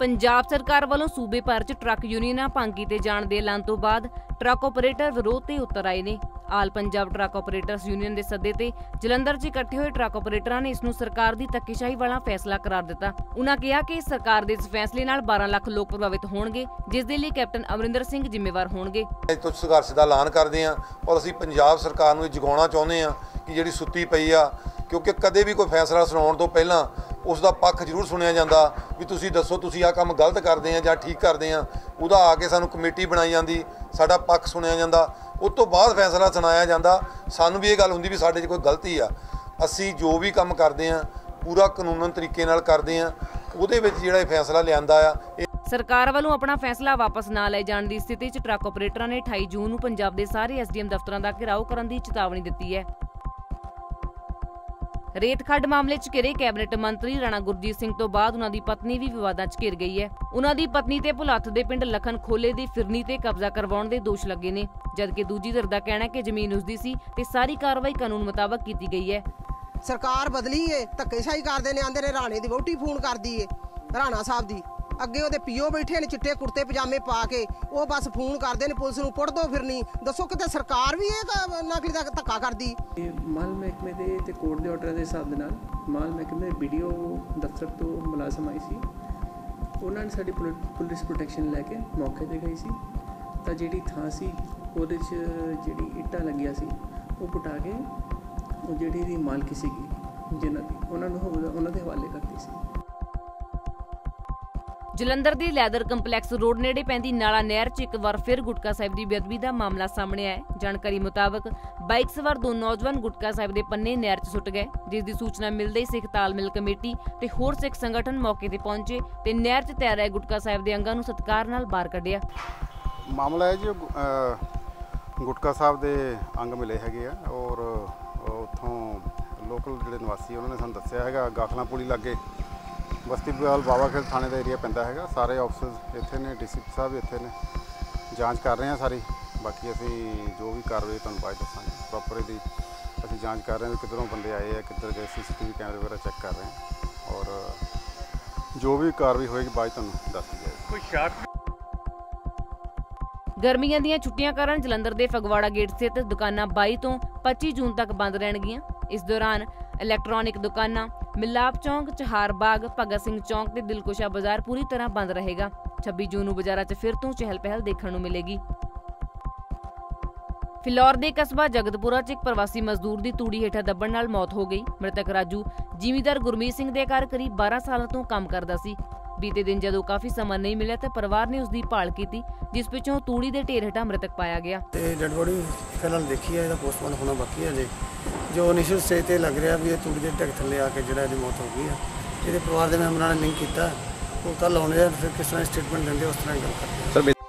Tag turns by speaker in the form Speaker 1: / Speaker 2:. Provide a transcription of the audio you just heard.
Speaker 1: ਪੰਜਾਬ ਸਰਕਾਰ ਵੱਲੋਂ ਸੂਬੇ ਭਰ 'ਚ ਟਰੱਕ ਯੂਨੀਅਨਾਂ ਭੰਗ ਕੀਤੇ ਜਾਣ ਦੇ ਐਲਾਨ ਤੋਂ ਬਾਅਦ ਟਰੱਕ ਆਪਰੇਟਰ ਵਿਰੋਧ ਤੇ ਉਤਰ ਆਏ ਨੇ। All Punjab truck operators union ਦੇ ਸੱਦੇ ਤੇ ਜਲੰਧਰ 'ਚ ਇਕੱਠੇ ਹੋਏ ਟਰੱਕ ਆਪਰੇਟਰਾਂ ਨੇ ਇਸ ਨੂੰ ਸਰਕਾਰ ਦੀ ਧੱਕੇਸ਼ਾਹੀ ਵਾਲਾ ਫੈਸਲਾ ਕਰਾਰ ਦਿੱਤਾ। ਉਨ੍ਹਾਂ ਕਿਹਾ ਕਿ ਸਰਕਾਰ ਦੇ ਇਸ ਫੈਸਲੇ ਨਾਲ 12 ਲੱਖ ਲੋਕ ਪ੍ਰਭਾਵਿਤ ਹੋਣਗੇ, ਜਿਸ ਦੇ ਲਈ ਕੈਪਟਨ ਅਮਰਿੰਦਰ ਸਿੰਘ ਜ਼ਿੰਮੇਵਾਰ ਹੋਣਗੇ।
Speaker 2: ਅੱਜ ਤੋਂ ਸੰਘਰਸ਼ ਦਾ ਐਲਾਨ ਕਰਦੇ ਹਾਂ ਔਰ ਅਸੀਂ ਪੰਜਾਬ ਸਰਕਾਰ ਨੂੰ ਜਗਾਉਣਾ ਚਾਹੁੰਦੇ ਹਾਂ ਕਿ ਜਿਹੜੀ ਸੁੱਤੀ ਪਈ ਆ, ਕਿਉਂਕਿ ਕਦੇ ਵੀ ਕੋਈ ਫੈਸਲਾ ਸੁਣਾਉਣ ਤੋਂ ਪਹਿਲਾਂ ਉਸ ਦਾ ਪੱਖ ਜ਼ਰੂਰ ਸੁਣਿਆ ਜਾਂਦਾ ਵੀ ਤੁਸੀਂ ਦੱਸੋ, ਤੁਸੀਂ ਆਹ ਕੰਮ ਗਲਤ ਕਰਦੇ ਆ ਜਾਂ ਠੀਕ ਕਰਦੇ ਆ। ਉਹਦਾ ਆ ਕੇ ਸਾਨੂੰ ਕਮੇਟੀ ਬਣਾਈ ਜਾਂਦੀ, ਸਾਡਾ ਪੱਖ ਸੁਣਿਆ ਜਾਂਦਾ। ਉਸ ਤੋਂ ਬਾਅਦ ਫੈਸਲਾ ਸੁਣਾਇਆ ਜਾਂਦਾ। ਸਾਨੂੰ ਵੀ ਇਹ ਗੱਲ ਹੁੰਦੀ ਵੀ ਸਾਡੇ 'ਚ ਕੋਈ ਗਲਤੀ ਆ। ਅਸੀਂ ਜੋ ਵੀ ਕੰਮ ਕਰਦੇ ਆ, ਪੂਰਾ ਕਾਨੂੰਨਨ ਤਰੀਕੇ ਨਾਲ ਕਰਦੇ ਆ। ਉਹਦੇ ਵਿੱਚ ਜਿਹੜਾ ਇਹ ਫੈਸਲਾ ਲਿਆਂਦਾ ਆ, ਇਹ
Speaker 1: ਸਰਕਾਰ ਵੱਲੋਂ ਆਪਣਾ ਫੈਸਲਾ ਵਾਪਸ ਨਾ ਲਏ ਜਾਣ ਦੀ ਸਥਿਤੀ 'ਚ ਟਰੱਕ ਆਪਰੇਟਰਾਂ ਨੇ 28 ਜੂਨ ਨੂੰ ਪੰਜਾਬ ਦੇ ਸਾਰੇ ਐਸਡੀਐਮ ਦਫ਼ਤਰਾਂ ਦਾ ਘਿਰਾਓ ਕਰਨ ਦੀ ਚੇਤਾਵਨੀ ਦਿੱਤੀ ਹੈ। ਰੇਤ ਖੱਡ ਮਾਮਲੇ 'ਚ ਘਿਰੇ ਕੈਬਨਿਟ ਮੰਤਰੀ ਰਾਣਾ ਗੁਰਜੀਤ ਸਿੰਘ ਤੋਂ ਬਾਅਦ ਉਹਨਾਂ ਦੀ ਪਤਨੀ ਵੀ ਵਿਵਾਦਾਂ 'ਚ ਘਿਰ ਗਈ ਹੈ। ਉਹਨਾਂ ਦੀ ਪਤਨੀ ਤੇ ਭੁਲੱਥ ਦੇ ਪਿੰਡ ਲਖਨ ਖੋਲੇ ਦੀ ਫਿਰਨੀ ਤੇ ਕਬਜ਼ਾ ਕਰਵਾਉਣ ਦੇ ਦੋਸ਼ ਲੱਗੇ ਨੇ, ਜਦਕਿ ਦੂਜੀ ਧਿਰ ਦਾ ਕਹਿਣਾ ਹੈ ਕਿ ਜ਼ਮੀਨ ਉਸਦੀ ਸੀ ਤੇ ਸਾਰੀ ਕਾਰਵਾਈ ਕਾਨੂੰਨ ਮੁਤਾਬਕ ਕੀਤੀ ਗਈ ਹੈ।
Speaker 3: ਸਰਕਾਰ ਬਦਲੀ ਏ, ਧੱਕੇਸ਼ਾਹੀ ਕਰਦੇ ਨੇ, ਆਂਦੇ ਨੇ ਰਾਣੇ ਦੀ ਵੋਟੀ ਫੋਨ ਕਰਦੀ ਏ, ਰਾਣਾ ਸਾਹਿਬ ਦੀ। ਅੱਗੇ ਉਹਦੇ ਪੀਓ ਬੈਠੇ ਨੇ ਚਿੱਟੇ ਕੁੜਤੇ, ਪਜਾਮੇ ਪਾ ਕੇ। ਉਹ ਬਸ ਫੋਨ ਕਰਦੇ ਨੇ, ਪੁਲਿਸ ਨੂੰ ਪੁੱਟ ਦੋ ਫਿਰਨੀ ਦੱਸੋ ਕਿਤੇ ਸਰਕਾਰ ਵੀ ਇਹ ਕ- ਨਕਲੀ ਦਾ ਧੱਕਾ ਕਰਦੀ?
Speaker 4: ਇਹ ਮਾਲ ਮਹਿਕਮੇ ਦੇ ਤੇ ਕੋਰਟ ਦੇ ਆਰਡਰ ਦੇ ਹਿਸਾਬ ਦੇ ਨਾਲ ਮਾਲ ਮਹਿਕਮੇ ਵੀਡੀਓ ਦਫ਼ਤਰ ਤੋਂ ਮੁਲਾਜ਼ਮ ਆਈ ਸੀ। ਉਹਨਾਂ ਨੇ ਸਾਡੀ ਪੁਲ- ਪੁਲਿਸ ਪ੍ਰੋਟੈਕਸ਼ਨ ਲੈ ਕੇ ਮੌਕੇ ਤੇ ਗਈ ਸੀ। ਤਾਂ ਜਿਹੜੀ ਥਾਂ ਸੀ, ਉਹਦੇ 'ਚ ਜਿਹੜੀ ਇੱਟਾਂ ਲੱਗੀਆਂ ਸੀ, ਉਹ ਪੁਟਾ ਕੇ ਉਹ ਜਿਹੜੀ ਦੀ ਮਾਲਕੀ ਸੀਗੀ, ਜਿਨ੍ਹਾਂ ਦੀ, ਉਹਨਾਂ ਨੂੰ ਉਹਨਾਂ ਦੇ ਹਵਾਲੇ ਕਰਤੀ ਸੀ।
Speaker 1: ਜਲੰਧਰ ਦੇ ਲੈਦਰ ਕੰਪਲੈਕਸ ਰੋਡ ਨੇੜੇ ਪੈਂਦੀ ਨਾਲਾ ਨਹਿਰ 'ਚ ਇੱਕ ਵਾਰ ਫਿਰ ਗੁਟਕਾ ਸਾਹਿਬ ਦੀ ਬੇਅਦਬੀ ਦਾ ਮਾਮਲਾ ਸਾਹਮਣੇ ਆਇਆ ਹੈ। ਜਾਣਕਾਰੀ ਮੁਤਾਬਕ ਬਾਈਕ ਸਵਾਰ ਦੋ ਨੌਜਵਾਨ ਗੁਟਕਾ ਸਾਹਿਬ ਦੇ ਪੰਨੇ ਨਹਿਰ 'ਚ ਸੁੱਟ ਗਏ, ਜਿਸ ਦੀ ਸੂਚਨਾ ਮਿਲਦੇ ਹੀ ਸਿੱਖ ਤਾਲਮੇਲ ਕਮੇਟੀ ਤੇ ਹੋਰ ਸਿੱਖ ਸੰਗਠਨ ਮੌਕੇ ਤੇ ਪਹੁੰਚੇ ਤੇ ਨਹਿਰ 'ਚ ਤੈਰ ਰਹੇ ਗੁਟਕਾ ਸਾਹਿਬ ਦੇ ਅੰਗਾਂ ਨੂੰ ਸਤਿਕਾਰ ਨਾਲ ਬਾਹਰ ਕੱਢਿਆ
Speaker 5: ਮਾਮਲਾ ਹੈ ਜੀ ਗੁਟਕਾ ਸਾਹਿਬ ਦੇ ਅੰਗ ਮਿਲੇ ਹੈਗੇ ਆ ਔਰ ਉੱਥੋਂ ਲੋਕਲ ਜਿਹੜੇ ਨਿਵਾਸੀ ਉਹਨਾਂ ਨੇ ਸਾਨੂੰ ਦੱਸਿਆ ਹੈਗਾ, ਗਾਖਲਾਂ ਪੁਲੀ ਲਾਗੇ ਬਸਤੀਵਾਲ ਬਾਬਾ ਖੇਲ ਥਾਣੇ ਦਾ ਏਰੀਆ ਪੈਂਦਾ ਹੈਗਾ। ਸਾਰੇ ਆਫਿਸਰਸ ਇੱਥੇ ਨੇ ਡੀਸੀਪੀ ਸਾਹਿਬ ਇੱਥੇ ਨੇ। ਜਾਂਚ ਕਰ ਰਹੇ ਹਾਂ ਸਾਰੀ। ਬਾਕੀ ਅਸੀਂ ਜੋ ਵੀ ਕਾਰਵਾਈ ਤੁਹਾਨੂੰ ਬਾਅਦ ਦੱਸਾਂਗੇ। ਪ੍ਰੋਪਰ ਇਹਦੀ ਅਸੀਂ ਜਾਂਚ ਕਰ ਰਹੇ ਹਾਂ ਕਿੱਧਰੋਂ ਬੰਦੇ ਆਏ ਆ ਕਿੱਧਰ ਗਏ ਸੀਸੀਟੀਵੀ ਕੈਮਰੇ ਵਗੈਰਾ ਚੈੱਕ ਕਰ ਰਹੇ ਹਾਂ। ਔਰ ਜੋ ਵੀ ਕਾਰਵਾਈ ਹੋਏਗੀ ਬਾਅਦ ਤੁਹਾਨੂੰ ਦੱਸ ਦਿੱਤੀ ਜਾਏਗੀ
Speaker 1: ਗਰਮੀਆਂ ਦੀਆਂ ਛੁੱਟੀਆਂ ਕਾਰਨ ਜਲੰਧਰ ਦੇ ਫਗਵਾੜਾ ਗੇਟ ਸਥਿਤ ਦੁਕਾਨਾਂ 22 ਤੋਂ 25 ਜੂਨ ਤੱਕ ਬੰਦ ਰਹਿਣਗੀਆਂ। ਇਸ ਦੌਰਾਨ ਇਲੈਕਟ੍ਰੋਨਿਕ ਦੁਕਾਨਾਂ, ਮਿਲਾਪ ਚੌਂਕ, ਚਹਾਰ ਬਾਗ, ਭਗਤ ਸਿੰਘ ਚੌਂਕ ਤੇ ਦਿਲਕੁਸ਼ਾ ਬਾਜ਼ਾਰ ਪੂਰੀ ਤਰ੍ਹਾਂ ਬੰਦ ਰਹੇਗਾ। 26 ਜੂਨ ਨੂੰ ਬਾਜ਼ਾਰਾਂ 'ਚ ਫਿਰ ਤੋਂ ਚਹਿਲ ਪਹਿਲ ਦੇਖਣ ਨੂੰ ਮਿਲੇਗੀ। ਫਿਲੌਰ ਦੇ ਕਸਬਾ ਜਗਤਪੁਰਾ 'ਚ ਇੱਕ ਪ੍ਰਵਾਸੀ ਮਜ਼ਦੂਰ ਦੀ ਤੂੜੀ ਹੇਠਾਂ ਦੱਬਣ ਨਾਲ ਮੌਤ ਹੋ ਗਈ। ਮ੍ਰਿਤਕ ਰਾਜੂ ਜਿਮੀਦਾਰ ਗੁਰਮੀਤ ਸਿੰਘ ਦੇ ਘਰ ਕਰੀਬ 12 ਸਾਲਾਂ ਤੋਂ ਕੰਮ ਕਰਦਾ ਸੀ। ਬੀਤੇ ਦਿਨ ਜਦੋਂ ਕਾਫੀ ਸਮਾਂ ਨਹੀਂ ਮਿਲਿਆ ਤਾਂ ਪਰਿਵਾਰ ਨੇ ਉਸ ਦੀ ਭਾਲ ਕੀਤੀ, ਜਿਸ ਪਿੱਛੋਂ ਤੂੜੀ ਦੇ ਢੇਰ ਹੇਠਾਂ ਮ੍ਰਿਤਕ ਪਾਇਆ ਗਿਆ।
Speaker 6: ਤੇ ਡੈਡ ਬੋਡੀ ਫਿਲਹਾਲ ਦੇਖੀ ਹੈ, ਇਹਦਾ ਪੋਸਟਮਾਰਟਮ ਹੋਣਾ ਬਾਕੀ ਹੈ ਜੇ ਜੋ ਇਨੀਸ਼ੀਅਲ ਸਟੇਜ ਤੇ ਲੱਗ ਰਿਹਾ ਵੀ ਇਹ ਤੂੜੀ ਦੇ ਢੱਕ ਥੱਲੇ ਆ ਕੇ ਜਿਹੜਾ ਇਹਦੀ ਮੌਤ ਹੋ ਗਈ ਆ। ਇਹਦੇ ਪਰਿਵਾਰ ਦੇ ਮੈਂਬਰਾਂ ਨੇ ਲਿੰਕ ਕੀਤਾ, ਉਹ ਕੱਲ ਆਉਣੇ ਆ, ਫਿਰ ਕਿਸ ਤਰ੍ਹਾਂ ਸਟੇਟਮੈਂਟ ਦਿੰਦੇ ਉਸ ਤਰ੍ਹਾਂ ਗੱਲ ਕਰਦੇ ਆ।